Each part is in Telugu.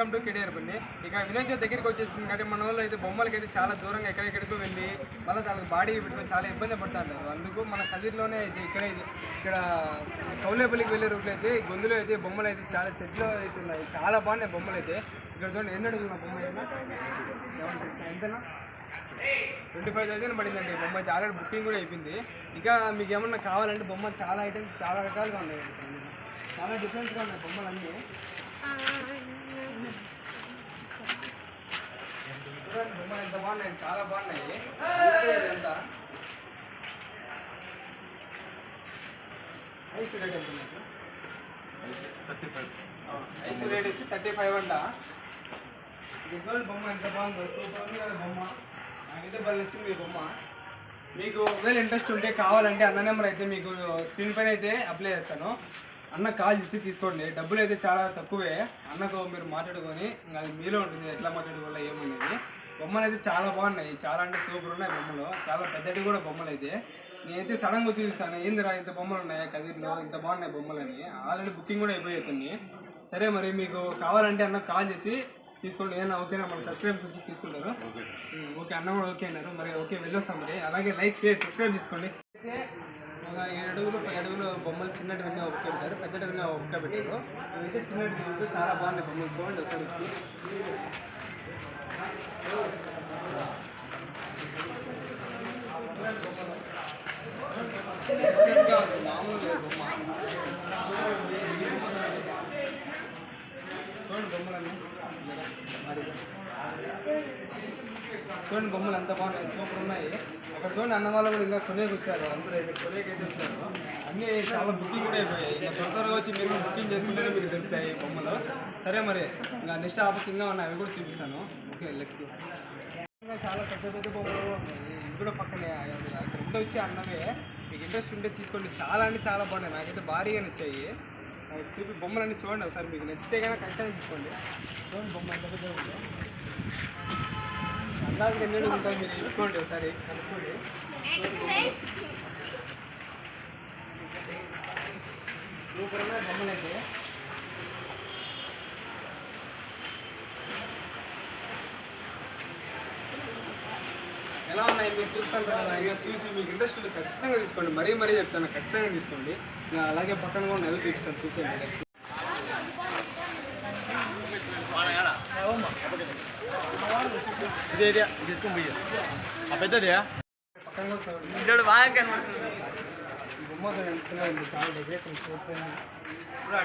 వెల్కమ్ టు కెడియర్ బండి ఇక వినాయక దగ్గరికి వచ్చేసింది కాబట్టి మన వాళ్ళు అయితే బొమ్మలకి అయితే చాలా దూరంగా ఎక్కడెక్కడికో వెళ్ళి మళ్ళీ తనకు బాడీ పెట్టుకొని చాలా ఇబ్బంది పడుతున్నారు అందుకు మన కదిరిలోనే అయితే ఇక్కడ ఇక్కడ కౌలేపల్లికి వెళ్ళే రూట్లో అయితే గొంతులో అయితే బొమ్మలు అయితే చాలా చెట్లు అయితే ఉన్నాయి. చాలా బాగున్నాయి బొమ్మలు అయితే. ఇక్కడ చూడండి ఎన్ని అడుగులు బొమ్మ అయితే? ఎంతనా? ట్వంటీ ఫైవ్ థౌసండ్ పడిందండి బొమ్మ అయితే. ఆల్రెడీ బుకింగ్ కూడా అయిపోయింది. ఇంకా మీకు ఏమన్నా కావాలంటే బొమ్మ చాలా ఐటమ్స్ చాలా రకాలుగా ఉన్నాయి. చాలా డిఫరెంట్గా ఉన్నాయి బొమ్మలన్నీ. ఎంత బాగున్నాయి చాలా బాగున్నాయి అలాగే ఇదంతా హైస్ట్ రేట్ ఎంత ఉంది థర్టీ ఫైవ్ హైస్ట్ రేట్ వచ్చి థర్టీ ఫైవ్ అంట ఇది బొమ్మ ఎంత బాగుందో సూపర్ ఉంది కదా బొమ్మ నాకైతే బాగా నచ్చింది ఈ బొమ్మ మీకు ఒకవేళ ఇంట్రెస్ట్ ఉంటే కావాలంటే అన్న నెంబర్ అయితే మీకు స్క్రీన్ పైన అయితే అప్లై చేస్తాను. అన్న కాల్ చేసి తీసుకోండి. డబ్బులు అయితే చాలా తక్కువే. అన్నకు మీరు మాట్లాడుకొని అది మీలో ఉంటుంది. ఎట్లా మాట్లాడుకోవాలో ఏమనేది బొమ్మలు అయితే చాలా బాగున్నాయి. చాలా అంటే సూపర్ ఉన్నాయి బొమ్మలు. చాలా పెద్దటి కూడా బొమ్మలు అయితే. నేనైతే సడన్గా వచ్చి చూసాను ఏందిరా ఇంత బొమ్మలు ఉన్నాయా? కదిరిలో ఇంత బాగున్నాయి బొమ్మలు అని ఆల్రెడీ బుకింగ్ కూడా అయిపోతుంది సరే మరి మీకు కావాలంటే అన్న కాల్ చేసి తీసుకోండి. ఏమన్నా ఓకేనా? మన సబ్స్క్రైబర్స్ వచ్చి తీసుకుంటారు. ఓకే. అన్న కూడా ఓకే అన్నారు. మరి ఓకే వెళ్ళొస్తాం మరి. అలాగే లైక్ షేర్ సబ్స్క్రైబ్ చేసుకోండి. అయితే ఒక ఏడు అడుగులు పది అడుగులు బొమ్మలు చిన్నటి విన్నా ఒక్క పెట్టారు పెద్ద విన్నా ఒక్క పెట్టారు. అయితే చిన్నటి విన్నా చాలా బాగున్నాయి బొమ్మలు చూడండి ఒకసారి వచ్చి. మామూలు బొమ్మ. చూడండి బొమ్మలు ఎంత బాగున్నాయి సూపర్ ఉన్నాయి. అక్కడ చూడండి అన్న వాళ్ళు కూడా ఇంకా కొనేకి వచ్చారు అందరూ అయితే కొనేకి అయితే వచ్చారు. అన్నీ చాలా బుకింగ్ కూడా అయిపోయాయి. ఇంకా త్వర త్వరగా వచ్చి మీరు బుకింగ్ చేసుకుంటేనే మీకు దొరుకుతాయి ఈ బొమ్మలు. సరే మరి ఇంకా నెక్స్ట్ ఆఫర్ ఇంకా ఉన్నాయి అవి కూడా చూపిస్తాను. ఓకే లెక్కి చాలా పెద్ద పెద్ద బొమ్మలు ఉన్నాయి. ఇవి కూడా పక్కనే రెండు వచ్చి అన్నవే. మీకు ఇంట్రెస్ట్ ఉంటే తీసుకోండి. చాలా అంటే చాలా బాగున్నాయి. నాకైతే భారీగా నచ్చాయి. చూపి బొమ్మలన్నీ చూడండి ఒకసారి మీకు నచ్చితే కనుక ఖచ్చితంగా తీసుకోండి. చూడండి బొమ్మ ఎంత పెద్దగా ఉందో. అందాజుగా ఎన్ని ఉంటాయి మీరు? ఎత్తుకోండి ఒకసారి. కనుక్కోండి. సూపర్ ఉన్నాయి బొమ్మలు అయితే ఎలా ఉన్నాయి? మీరు చూస్తాను కదా ఇంకా చూసి మీకు ఇంట్రెస్ట్ ఉంటే ఖచ్చితంగా తీసుకోండి. మరీ మరీ చెప్తాను ఖచ్చితంగా తీసుకోండి. ఇంకా అలాగే పక్కన కూడా నెల చూపిస్తాను చూసేయండి. నెక్స్ట్ ఇదే ఇదే ఇది ఎత్తుకొని పోయి. ఆ పెద్దది పక్కన కూడా చూడండి ఇంకోటి బాగా కనబడుతుంది. ఈ బొమ్మ చూడండి చాలా డెకరేషన్ ఇప్పుడు ఆ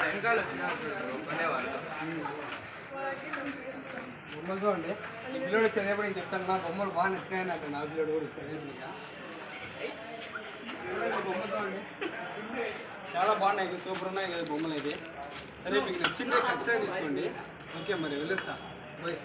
పిల్లడు చదివేప్పుడు నేను చెప్తాను నా బొమ్మలు బాగా నచ్చినాయి నాకు నా పిల్లడు కూడా చదివింది చాలా బాగున్నాయి సూపర్ ఉన్నాయి కదా బొమ్మలు అయితే. సరే మీకు నచ్చిందే ఖచ్చితంగా తీసుకోండి. ఓకే మరి వెళ్ళొస్తా. బాయ్.